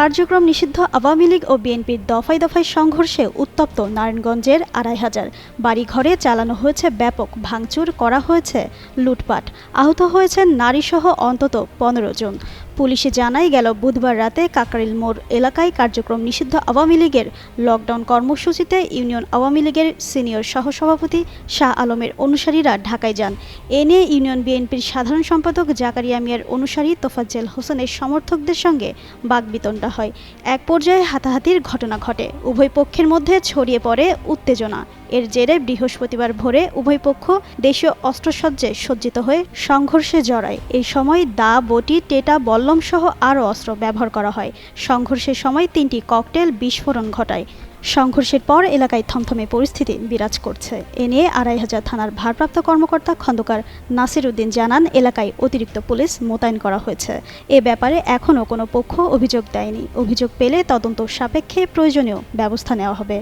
কার্যক্রম নিষিদ্ধ আওয়ামী লীগ ও বিএনপির দফায় দফায় সংঘর্ষে উত্তপ্ত নারায়ণগঞ্জের আড়াই হাজার। বাড়িঘরে চালানো হয়েছে ব্যাপক ভাঙচুর, করা হয়েছে লুটপাট। আহত হয়েছেন নারীসহ অন্তত পনেরো জন। পুলিশে জানায় গেল বুধবার রাতে কাকরাইল মোড় এলাকায় কার্যক্রম নিষিদ্ধ আওয়ামী লীগের লকডাউন কর্মসূচিতে ইউনিয়ন আওয়ামী লীগের সিনিয়র সহসভাপতি শাহ আলমের অনুসারীরা ঢাকায় যান। এ নিয়ে ইউনিয়ন বিএনপির সাধারণ সম্পাদক জাকারিয়া মিয়ার অনুসারী তোফাজ্জেল হোসেনের সমর্থকদের সঙ্গে বাগবিতণ্ডা। হয়। এক পর্যায়ে হাতাহাতির ঘটনা ঘটে। উভয় পক্ষের মধ্যে ছড়িয়ে পড়ে উত্তেজনা। এর জেরে বৃহস্পতিবার ভোরে উভয় পক্ষ দেশীয় অস্ত্রসজ্জে সজ্জিত হয়ে সংঘর্ষে জড়ায়। এই সময় দা, বটি, টেটা বল্লম সহ আরও অস্ত্র ব্যবহার করা হয়। সংঘর্ষের সময় তিনটি ককটেল বিস্ফোরণ ঘটায়। সংঘর্ষের পর এলাকায় থমথমে পরিস্থিতি বিরাজ করছে। এ নিয়ে আড়াই হাজার থানার ভারপ্রাপ্ত কর্মকর্তা খন্দকার নাসির উদ্দিন জানান, এলাকায় অতিরিক্ত পুলিশ মোতায়েন করা হয়েছে। এ ব্যাপারে এখনও কোনো পক্ষ অভিযোগ দেয়নি। অভিযোগ পেলে তদন্ত সাপেক্ষে প্রয়োজনীয় ব্যবস্থা নেওয়া হবে।